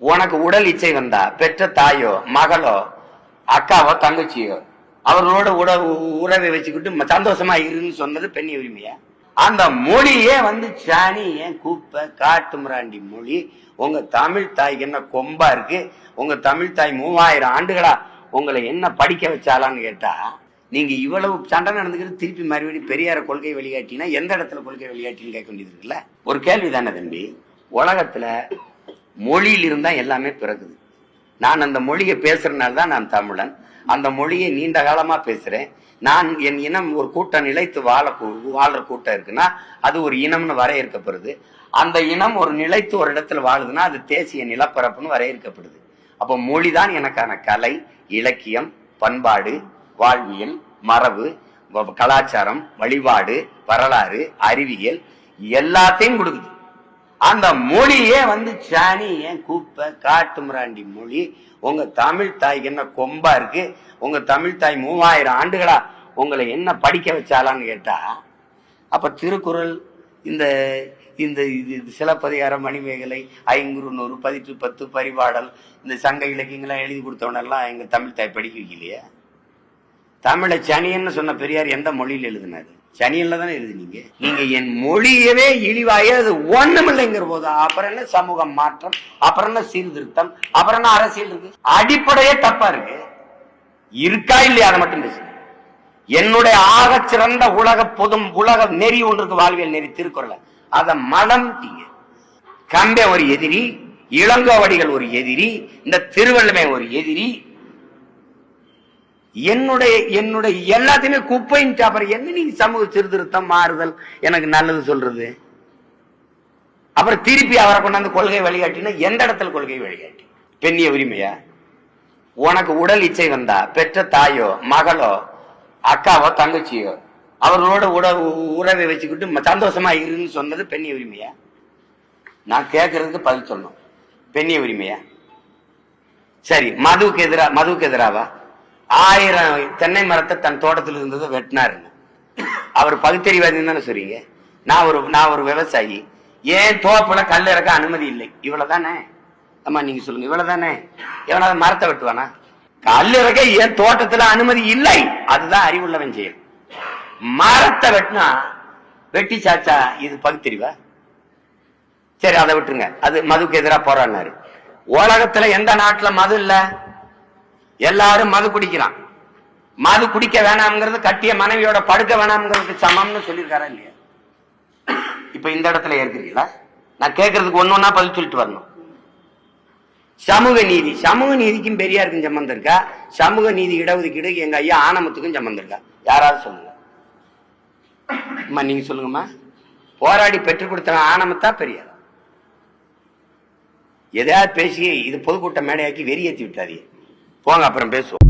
உனக்கு உடல் இச்சை வந்தா பெற்ற தாயோ மகளோ அக்காவோ தங்கச்சியோ அவர்களோட உட உறவை வச்சுக்கிட்டு சந்தோஷமா இருன்னு சொன்னது பெண்ணி உரிமையா? அந்த மொழியே வந்து சாணி ஏன் கூப்ப காட்டு முராண்டி மொழி. உங்க தமிழ் தாய்க்கு என்ன கொம்பா இருக்கு? உங்க தமிழ் தாய் மூவாயிரம் ஆண்டுகளா உங்களை என்ன படிக்க வச்சாலான்னு கேட்டா நீங்க இவ்வளவு சண்டை நடந்துக்கிட்டு திருப்பி மறுபடியும் பெரியார கொள்கை வெளியாட்டினா எந்த இடத்துல கொள்கை வெளியாட்டின்னு கேட்க வேண்டியது இருக்குல்ல? ஒரு கேள்வி தானே தம்பி. உலகத்துல மொழியில் இருந்தால் எல்லாமே பிறகுது. நான் அந்த மொழியை பேசுறதுனால தான் நான் தமிழன். அந்த மொழியை நீண்ட காலமா பேசுறேன். நான் என் இனம் ஒரு கூட்டம் நிலைத்து வாழ வாழற கூட்டம் இருக்குன்னா அது ஒரு இனம்னு வரையறுக்கப்படுது. அந்த இனம் ஒரு நிலைத்து ஒரு இடத்துல வாழுதுன்னா அது தேசிய நிலப்பரப்புன்னு வரையறுக்கப்படுது. அப்போ மொழிதான் எனக்கான கலை இலக்கியம் பண்பாடு வாழ்வியல் மரபு வ- கலாச்சாரம் வழிபாடு வரலாறு அறிவியல் எல்லாத்தையும் கொடுக்குது. அந்த மொழியே வந்து சாணி ஏன் கூப்ப காட்டுமிராண்டி மொழி. உங்க தமிழ் தாய்க்கு என்ன கொம்பா இருக்கு? உங்க தமிழ் தாய் மூவாயிரம் ஆண்டுகளா உங்களை என்ன படிக்க வச்சாலான்னு கேட்டா அப்ப திருக்குறள் இந்த இந்த இது சிலப்பதிகாரம் மணிமேகலை ஐங்குறு நூறு பதிற்று பத்து பரிபாடல் இந்த சங்க இலக்கியங்கள்லாம் எழுதி கொடுத்தவனெல்லாம் எங்க தமிழ் தாய் படிக்க வைக்கலையே? தமிழை சனியன்னு சொன்ன பெரியார் எந்த மொழியில் எழுதினாரு? சனியில் தானே எழுதினீங்க? நீங்க என் மொழியவே இழிவாய அது ஒண்ணுமில்லைங்கிற போது அப்புறம் என்ன சமூக மாற்றம் அப்புறம் என்ன சீர்திருத்தம் அப்புறம் என்ன அரசியல் இருக்கு? அடிப்படையே தப்பா இருக்கு. இருக்கா இல்லையா? அதை மட்டும் பேசுங்க. என்னுடைய ஆக சிறந்த உலக பொதும் உலக நெறி ஒன்றுக்கு வாழ்வியல் நெறி திருக்குறள். அதை மடம்ட்டீங்க கம்பே ஒரு எதிரி இளங்கோவடிகள் ஒரு எதிரி இந்த திருவள்ளுமை ஒரு எதிரி என்னுடைய என்னுடைய எல்லாத்தையுமே குப்பைன்னு அப்புறம் என்ன நீ சமூக சீர்திருத்தம் மாறுதல்? எனக்கு நல்லது சொல்றது. அப்புறம் திருப்பி அவரை கொண்டாந்து கொள்கை வழிகாட்டினா எந்த இடத்துல கொள்கை வழிகாட்டி? பெண்ணிய உரிமையா? உனக்கு உடல் இச்சை வந்தா பெற்ற தாயோ மகளோ அக்காவோ தங்கச்சியோ அவர்களோட உட உறவை வச்சுக்கிட்டு சந்தோஷமா இருன்னு சொன்னது பெண்ணிய உரிமையா? நான் கேட்கறதுக்கு பதில் சொல்லணும். பெண்ணிய உரிமையா? சரி மதுவுக்கு எதிரா மதுவுக்கு எதிராவா? ஆயிரம் தென்னை மரத்தை தன் தோட்டத்தில் இருந்ததை வெட்டினாருன்னு அவர் பகுத்தறிவாதின்னு தானே சொல்றீங்க? நான் ஒரு நான் ஒரு விவசாயி. ஏன் தோப்புல கல் இறக்க அனுமதி இல்லை? இவ்வளவுதானே? அம்மா நீங்க சொல்லுங்க. இவ்வளவுதானே? எவனாவது மரத்தை வெட்டுவானா? கல் இறக்க ஏன் தோட்டத்துல அனுமதி இல்லை? அதுதான் அறிவுள்ளவன் செயல். மரத்தை வெட்டினா வெட்டி சாச்சா இது பகுத்தறிவா? சரி அதை விட்டுருங்க. அது மதுக்கு எதிராக போராடினாரு. உலகத்துல எந்த நாட்டுல மது இல்ல? எல்லாரும் மது குடிக்கிறான். மது குடிக்க வேணாம்ங்கிறது கட்டிய மனைவியோட படுக்க வேணாம்ங்கிறதுக்கு சமம்னு சொல்லியிருக்காரா இல்லையா? இப்ப இந்த இடத்துல ஏற்கிறீங்களா நான் கேட்கறதுக்கு ஒண்ணு ஒண்ணா பதில் சொல்லிட்டு வரணும். சமூக நீதி. சமூக நீதிக்கும் பெரியாருக்கும் சம்பந்தம் இருக்கா? சமூக நீதி இடஒதுக்கீடு எங்க ஐயா ஆனமத்துக்கும் சம்பந்தம் இருக்கா? யாராவது சொல்லுங்க. அம்மா நீங்க சொல்லுங்கம்மா. போராடி பெற்றுக் கொடுத்த ஆனமத்தா பெரியார்? எதையாவது பேசி இது பொதுக்கூட்ட மேடையாக்கி வெறியேற்றி விட்டாதீங்க ponga para empezar.